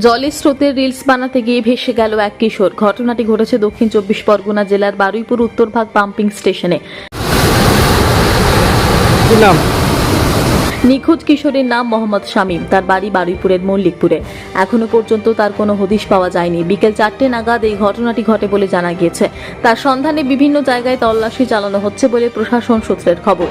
জলের স্রোতের রিলস বানাতে গিয়ে ভেসে গেল এক কিশোর। ঘটনাটি ঘটেছে দক্ষিণ চব্বিশ পরগনা জেলার বারুইপুর উত্তরভাগ পাম্পিং স্টেশনে নিখোঁজ কিশোরের নাম মোহাম্মদ শামীম। তার বাড়ি বারুইপুরের মল্লিকপুরে। এখনও পর্যন্ত তার কোনো হদিশ পাওয়া যায়নি। বিকেল চারটে নাগাদ এই ঘটনাটি ঘটে বলে জানা গিয়েছে। তার সন্ধানে বিভিন্ন জায়গায় তল্লাশি চালানো হচ্ছে বলে প্রশাসন সূত্রের খবর।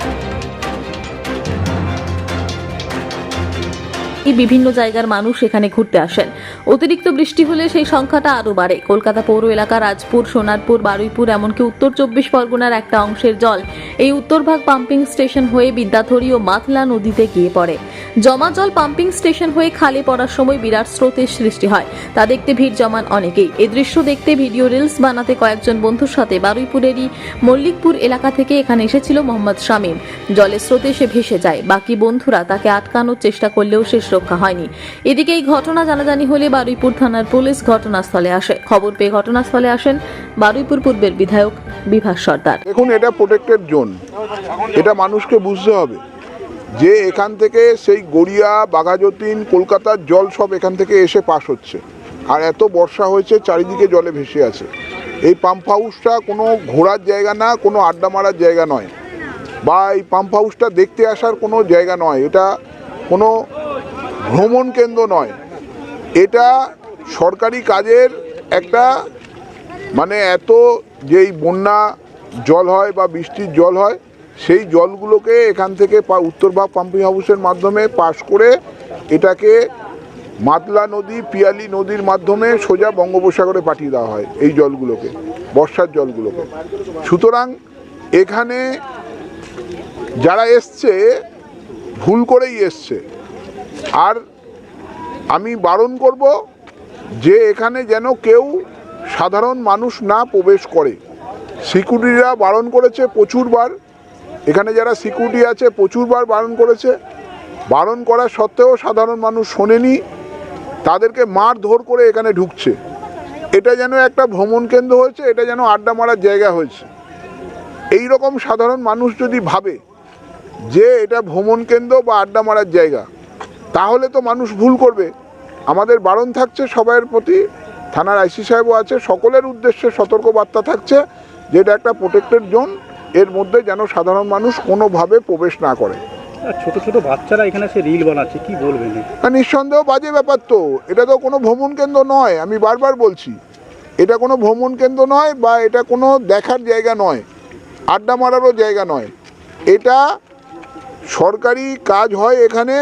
বিভিন্ন জায়গার মানুষ এখানে ঘুরতে আসেন। অতিরিক্ত বৃষ্টি হলে সেই সংখ্যাটা আরও বাড়ে। কলকাতা পৌর এলাকা, রাজপুর, সোনারপুর, বারুইপুর, এমনকি উত্তর চব্বিশ পরগনার একটা অংশের জল এই উত্তরভাগ পাম্পিং স্টেশন হয়ে বিদ্যাধরী ও মাতলা নদীতে গিয়ে পড়ে। জমা জল পাম্পিং স্টেশন হয়ে খালি পড়ার সময় বিরাট স্রোতের সৃষ্টি হয়। তা দেখতে ভিড় জমান অনেকেই। এ দৃশ্য দেখতে ভিডিও রিলস বানাতে কয়েকজন বন্ধুর সাথে বারুইপুরেরই মল্লিকপুর এলাকা থেকে এখানে এসেছিল মোহাম্মদ শামীম। জলের স্রোতে সে ভেসে যায়। বাকি বন্ধুরা তাকে আটকানোর চেষ্টা করলেও শেষ রক্ষা হয়নি। এদিকে এই ঘটনা জানাজানি হলে বারুইপুর থানার পুলিশ ঘটনাস্থলে আসে। খবর পেয়ে ঘটনাস্থলে আসেন বারুইপুর পূর্বের বিধায়ক বিভাস সর্দার। দেখুন, এটা প্রোটেক্টেড জোন এটা মানুষকে বুঝতে হবে যে এখান থেকে সেই গড়িয়া, বাঘাযতীন, কলকাতার জল সব এখান থেকে এসে পাস হচ্ছে। আর এত বর্ষা হয়েছে, চারিদিকে জলে ভেসে আছে। এই পাম্প হাউসটা কোনো ঘোরার জায়গা না, কোনো আড্ডা মারার জায়গা নয়। বা এই পাম্প হাউসটা দেখতে আসার কোনো জায়গা নয়। এটা কোনো ভ্রমণ কেন্দ্র নয়। এটা সরকারি কাজের একটা মানে এত যেই বন্যা জল হয় বা বৃষ্টির জল হয়, সেই জলগুলোকে এখান থেকে উত্তরভাগ পাম্পিং হাউসের মাধ্যমে পাস করে এটাকে মাতলা নদী, পিয়ালি নদীর মাধ্যমে সোজা বঙ্গোপসাগরে পাঠিয়ে দেওয়া হয় এই জলগুলোকে, বর্ষার জলগুলোকে। সুতরাং এখানে যারা এসছে, ভুল করেই এসছে। আর আমি বারণ করব যে এখানে যেন কেউ সাধারণ মানুষ না প্রবেশ করে। সিকিউরিটিরা বারণ করেছে প্রচুরবার। এখানে যারা সিকিউরিটি আছে, প্রচুরবার বারণ করেছে। বারণ করা সত্ত্বেও সাধারণ মানুষ শোনেনি। তাদেরকে মার ধর করে এখানে ঢুকছে। এটা যেন একটা ভ্রমণ কেন্দ্র হয়েছে, এটা যেন আড্ডা মারার জায়গা হয়েছে। এই রকম সাধারণ মানুষ যদি ভাবে যে এটা ভ্রমণ কেন্দ্র বা আড্ডা মারার জায়গা তাহলে তো মানুষ ভুল করবে। আমাদের বারণ থাকছে সবাইয়ের প্রতি থানার আইসি সাহেবও আছে সকলের উদ্দেশ্যে সতর্কবার্তা থাকছে যে এটা একটা প্রোটেক্টেড জোন এর মধ্যে যেন সাধারণ মানুষ কোনোভাবে প্রবেশ না করে। ছোট ছোট বাচ্চারা এখানে এসে রিল বানাচ্ছে কি বলবেন নিঃসন্দেহ বাজে ব্যাপার তো। এটা তো কোনো ভ্রমণ কেন্দ্র নয় আমি বারবার বলছি। এটা কোনো ভ্রমণ কেন্দ্র নয় বা এটা কোনো দেখার জায়গা নয় আড্ডা মারারও জায়গা নয়। এটা সরকারি কাজ হয় এখানে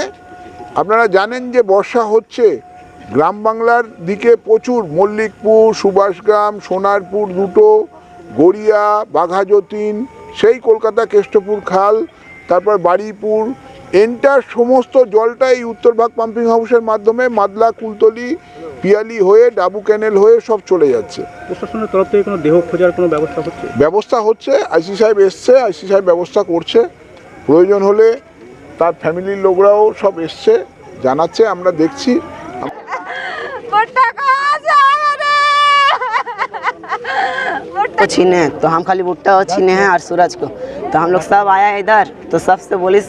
আপনারা জানেন যে বর্ষা হচ্ছে। গ্রাম বাংলার দিকে প্রচুর মল্লিকপুর সুভাষগ্রাম সোনারপুর দুটো গড়িয়া বাঘাযতীন সেই কলকাতা কেষ্টপুর খাল তারপর বাড়িপুর। এন্টার সমস্ত জলটা এই উত্তরভাগ পাম্পিং হাউসের মাধ্যমে মাদলা কুলতলি পিয়ালি হয়ে ডাবু ক্যানেল হয়ে সব চলে যাচ্ছে। প্রশাসনের তরফ থেকে কোনো দেহ খোঁজার কোনো ব্যবস্থা হচ্ছে? ব্যবস্থা হচ্ছে আইসি সাহেব এসছে আইসি সাহেব ব্যবস্থা করছে। প্রয়োজন হলে তার ফ্যামিলির লোকরাও সব এসছে জানাচ্ছে আমরা দেখছি भुट्टा कहाँ से आया रे भुट्टा को छीने तो हम खाली भुट्टा को छीने हैं और सूरज को तो हम लोग सब आया इधर तो सबसे बोली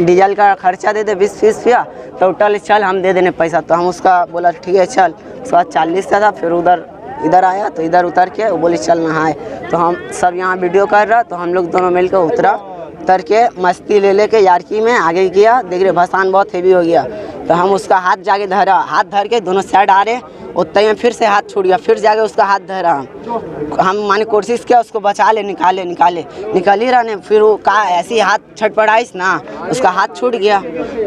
डीजल का खर्चा दे दे बीस फीस रुपया तो टोटल चल हम दे देने पैसा तो हम उसका बोला ठीक है चल उसके बाद चालीस का था फिर उधर इधर आया तो इधर उतर के वो बोली चल नहाए तो हम सब यहाँ वीडियो कर रहा तो हम लोग दोनों मिल के उतरा उतर के मस्ती ले लेके यारकी में आगे किया। देख रहे भसान बहुत हैवी हो गया। तो हम उसका हाथ जाके धरा हाथ धर के दोनों साइड आ रहे उतने में फिर से हाथ छूट गया फिर जाके उसका हाथ धरा हम हम माने कोशिश किया उसको बचा ले निकाले निकाले निकल ही रहा ने फिर वो कहा ऐसे ही हाथ छटपड़ाइस ना उसका हाथ छूट गया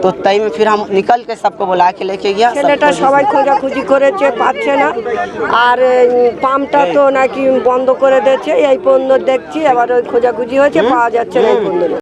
तो तई में फिर हम निकल के सबको बुला के लेके गया सबको ছেলেটা সবাই খোঁজাখুঁজি করেছে পাচ্ছে না আর এই পাম্পটা তো নাকি বন্ধ করে দিয়েছে এই পর্যন্ত দেখছি এবার ওই খোঁজাখুঁজি হয়েছে পাওয়া যাচ্ছে না এই পর্যন্ত